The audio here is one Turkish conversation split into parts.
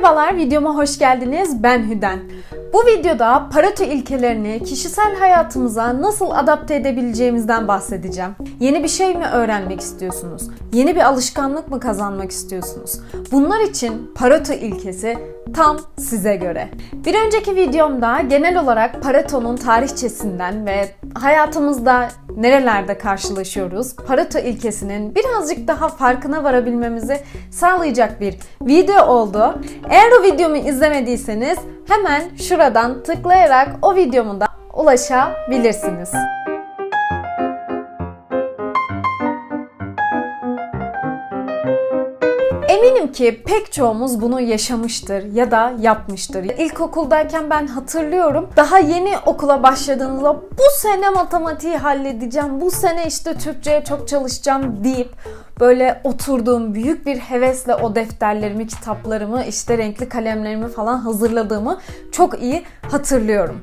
Merhabalar, videoma hoş geldiniz. Ben Hüden. Bu videoda Pareto ilkelerini kişisel hayatımıza nasıl adapte edebileceğimizden bahsedeceğim. Yeni bir şey mi öğrenmek istiyorsunuz? Yeni bir alışkanlık mı kazanmak istiyorsunuz? Bunlar için Pareto ilkesi tam size göre. Bir önceki videomda genel olarak Pareto'nun tarihçesinden ve hayatımızda nerelerde karşılaşıyoruz, Pareto ilkesinin birazcık daha farkına varabilmemizi sağlayacak bir video oldu. Eğer o videomu izlemediyseniz hemen şuradan tıklayarak o videomu da ulaşabilirsiniz. Eminim ki pek çoğumuz bunu yaşamıştır ya da yapmıştır. İlkokuldayken ben hatırlıyorum. Daha yeni okula başladığınızda bu sene matematiği halledeceğim, bu sene işte Türkçe'ye çok çalışacağım deyip böyle oturduğum büyük bir hevesle o defterlerimi, kitaplarımı, işte renkli kalemlerimi falan hazırladığımı çok iyi hatırlıyorum.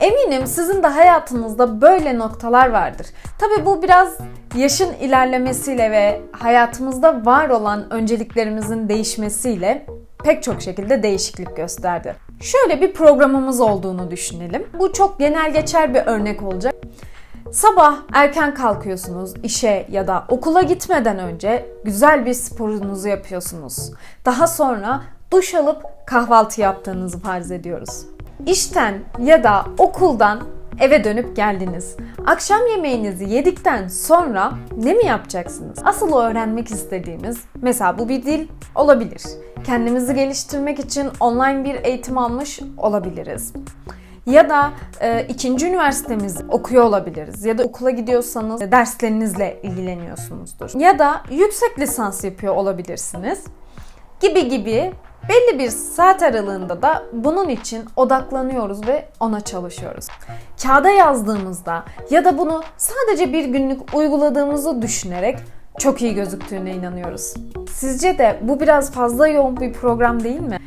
Eminim sizin de hayatınızda böyle noktalar vardır. Tabi bu biraz yaşın ilerlemesiyle ve hayatımızda var olan önceliklerimizin değişmesiyle pek çok şekilde değişiklik gösterdi. Şöyle bir programımız olduğunu düşünelim. Bu çok genel geçer bir örnek olacak. Sabah erken kalkıyorsunuz işe ya da okula gitmeden önce güzel bir sporunuzu yapıyorsunuz. Daha sonra duş alıp kahvaltı yaptığınızı farz ediyoruz. İşten ya da okuldan eve dönüp geldiniz. Akşam yemeğinizi yedikten sonra ne mi yapacaksınız? Asıl öğrenmek istediğimiz mesela bu bir dil olabilir. Kendimizi geliştirmek için online bir eğitim almış olabiliriz. Ya da e, ikinci üniversitemizi okuyor olabiliriz. Ya da okula gidiyorsanız derslerinizle ilgileniyorsunuzdur. Ya da yüksek lisans yapıyor olabilirsiniz. Gibi gibi Belli bir saat aralığında da bunun için odaklanıyoruz ve ona çalışıyoruz. Kağıda yazdığımızda ya da bunu sadece bir günlük uyguladığımızı düşünerek çok iyi gözüktüğüne inanıyoruz. Sizce de bu biraz fazla yoğun bir program değil mi?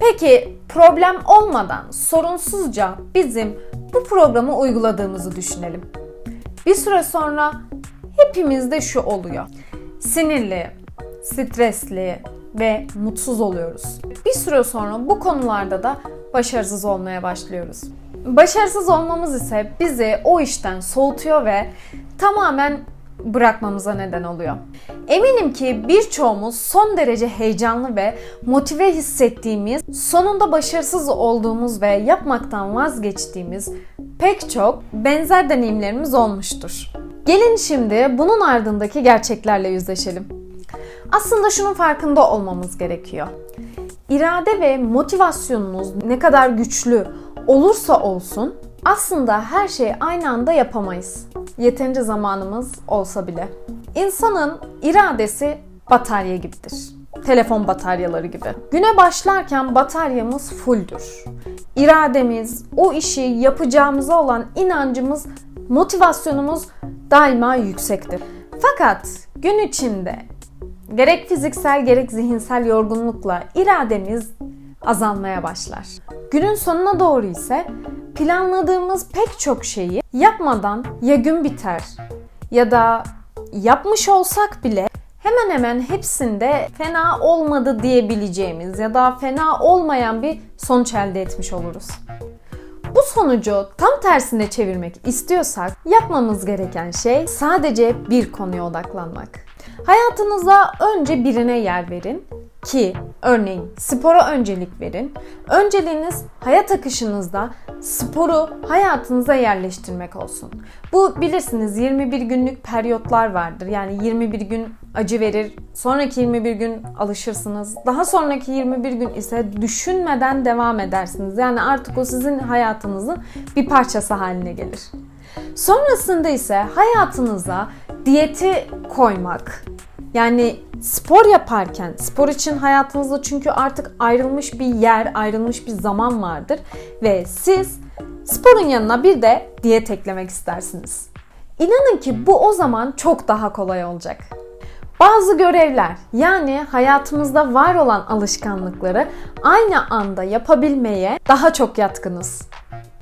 Peki problem olmadan sorunsuzca bizim bu programı uyguladığımızı düşünelim. Bir süre sonra hepimizde şu oluyor. Sinirli, stresli, ve mutsuz oluyoruz. Bir süre sonra bu konularda da başarısız olmaya başlıyoruz. Başarısız olmamız ise bizi o işten soğutuyor ve tamamen bırakmamıza neden oluyor. Eminim ki birçoğumuz son derece heyecanlı ve motive hissettiğimiz, sonunda başarısız olduğumuz ve yapmaktan vazgeçtiğimiz pek çok benzer deneyimlerimiz olmuştur. Gelin şimdi bunun ardındaki gerçeklerle yüzleşelim. Aslında şunun farkında olmamız gerekiyor. İrade ve motivasyonunuz ne kadar güçlü olursa olsun aslında her şeyi aynı anda yapamayız. Yeterince zamanımız olsa bile. İnsanın iradesi batarya gibidir. Telefon bataryaları gibi. Güne başlarken bataryamız fulldür. İrademiz, o işi yapacağımıza olan inancımız, motivasyonumuz daima yüksektir. Fakat gün içinde Gerek fiziksel gerek zihinsel yorgunlukla irademiz azalmaya başlar. Günün sonuna doğru ise planladığımız pek çok şeyi yapmadan ya gün biter ya da yapmış olsak bile hemen hemen hepsinde fena olmadı diyebileceğimiz ya da fena olmayan bir sonuç elde etmiş oluruz. Bu sonucu tam tersine çevirmek istiyorsak yapmamız gereken şey sadece bir konuya odaklanmak. Hayatınıza önce birine yer verin ki örneğin spora öncelik verin. Önceliğiniz hayat akışınızda sporu hayatınıza yerleştirmek olsun. Bu bilirsiniz 21 günlük periyotlar vardır. Yani 21 gün acı verir. Sonraki 21 gün alışırsınız. Daha sonraki 21 gün ise düşünmeden devam edersiniz. Yani artık o sizin hayatınızın bir parçası haline gelir. Sonrasında ise hayatınıza diyeti koymak, yani spor yaparken, spor için hayatınızda çünkü artık ayrılmış bir yer, ayrılmış bir zaman vardır ve siz sporun yanına bir de diyet eklemek istersiniz. İnanın ki bu o zaman çok daha kolay olacak. Bazı görevler yani hayatımızda var olan alışkanlıkları aynı anda yapabilmeye daha çok yatkınız.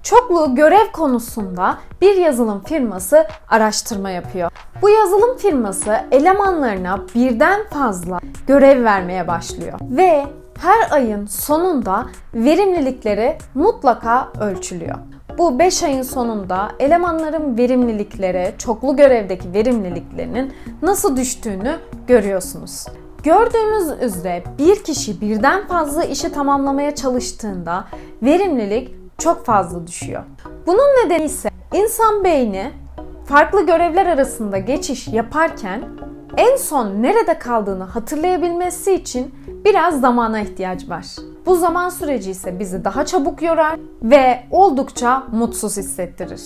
Çoklu görev konusunda bir yazılım firması araştırma yapıyor. Bu yazılım firması elemanlarına birden fazla görev vermeye başlıyor ve Her ayın sonunda verimlilikleri mutlaka ölçülüyor. Bu 5 ayın sonunda elemanların verimlilikleri, çoklu görevdeki verimliliklerinin nasıl düştüğünü görüyorsunuz. Gördüğünüz üzere bir kişi birden fazla işi tamamlamaya çalıştığında verimlilik çok fazla düşüyor. Bunun nedeni ise insan beyni farklı görevler arasında geçiş yaparken en son nerede kaldığını hatırlayabilmesi için biraz zamana ihtiyaç var. Bu zaman süreci ise bizi daha çabuk yorar ve oldukça mutsuz hissettirir.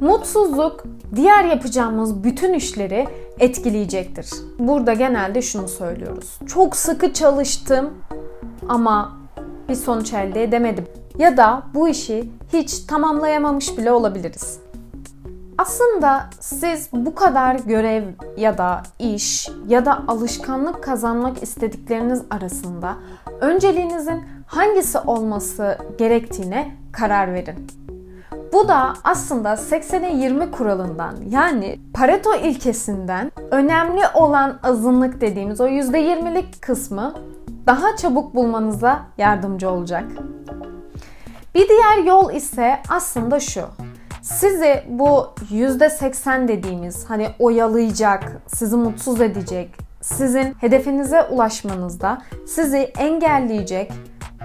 Mutsuzluk diğer yapacağımız bütün işleri etkileyecektir. Burada genelde şunu söylüyoruz. Çok sıkı çalıştım ama bir sonuç elde edemedim. Ya da bu işi hiç tamamlayamamış bile olabiliriz. Aslında siz bu kadar görev ya da iş ya da alışkanlık kazanmak istedikleriniz arasında önceliğinizin hangisi olması gerektiğine karar verin. Bu da aslında 80'e 20 kuralından yani Pareto ilkesinden önemli olan azınlık dediğimiz o %20'lik kısmı daha çabuk bulmanıza yardımcı olacak. Bir diğer yol ise aslında şu. Sizi bu %80 dediğimiz hani oyalayacak, sizi mutsuz edecek, sizin hedefinize ulaşmanızda sizi engelleyecek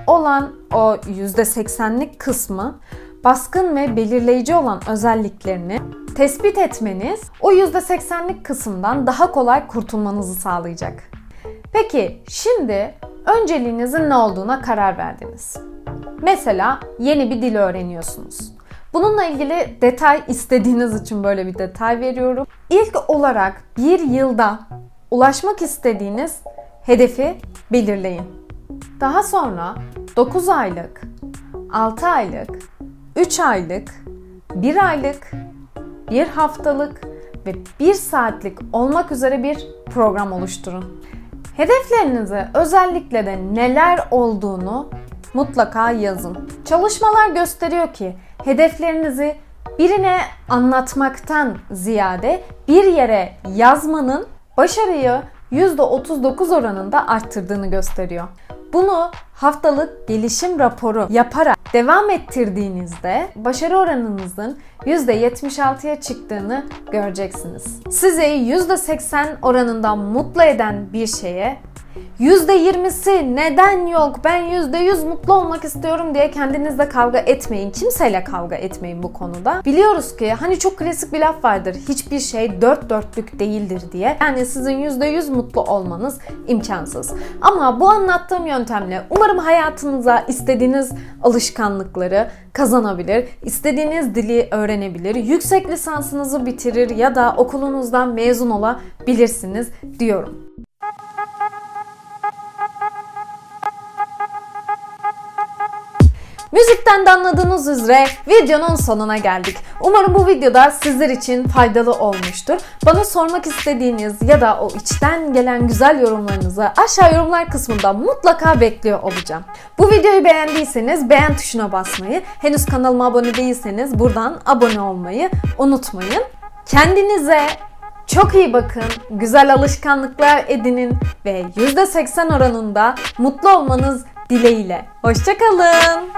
olan o %80'lik kısmı baskın ve belirleyici olan özelliklerini tespit etmeniz o %80'lik kısımdan daha kolay kurtulmanızı sağlayacak. Peki şimdi önceliğinizin ne olduğuna karar verdiniz. Mesela yeni bir dil öğreniyorsunuz. Bununla ilgili detay istediğiniz için böyle bir detay veriyorum. İlk olarak bir yılda ulaşmak istediğiniz hedefi belirleyin. Daha sonra 9 aylık, 6 aylık, 3 aylık, 1 aylık, 1 haftalık ve 1 saatlik olmak üzere bir program oluşturun. Hedeflerinize özellikle de neler olduğunu mutlaka yazın. Çalışmalar gösteriyor ki hedeflerinizi birine anlatmaktan ziyade bir yere yazmanın başarıyı %39 oranında arttırdığını gösteriyor. Bunu haftalık gelişim raporu yaparak devam ettirdiğinizde başarı oranınızın %76'ya çıktığını göreceksiniz. Sizi %80 oranından mutlu eden bir şeye %20'si neden yok ben %100 mutlu olmak istiyorum diye kendinizle kavga etmeyin. Kimseyle kavga etmeyin bu konuda. Biliyoruz ki hani çok klasik bir laf vardır. Hiçbir şey dört dörtlük değildir diye. Yani sizin %100 mutlu olmanız imkansız. Ama bu anlattığım yöntemle umarım hayatınıza istediğiniz alışkanlıkları kazanabilir, istediğiniz dili öğrenebilir, yüksek lisansınızı bitirir ya da okulunuzdan mezun olabilirsiniz diyorum. Müzikten de anladığınız üzere videonun sonuna geldik. Umarım bu videoda sizler için faydalı olmuştur. Bana sormak istediğiniz ya da o içten gelen güzel yorumlarınızı aşağı yorumlar kısmında mutlaka bekliyor olacağım. Bu videoyu beğendiyseniz beğen tuşuna basmayı, henüz kanalıma abone değilseniz buradan abone olmayı unutmayın. Kendinize çok iyi bakın, güzel alışkanlıklar edinin ve %80 oranında mutlu olmanız dileğiyle. Hoşçakalın.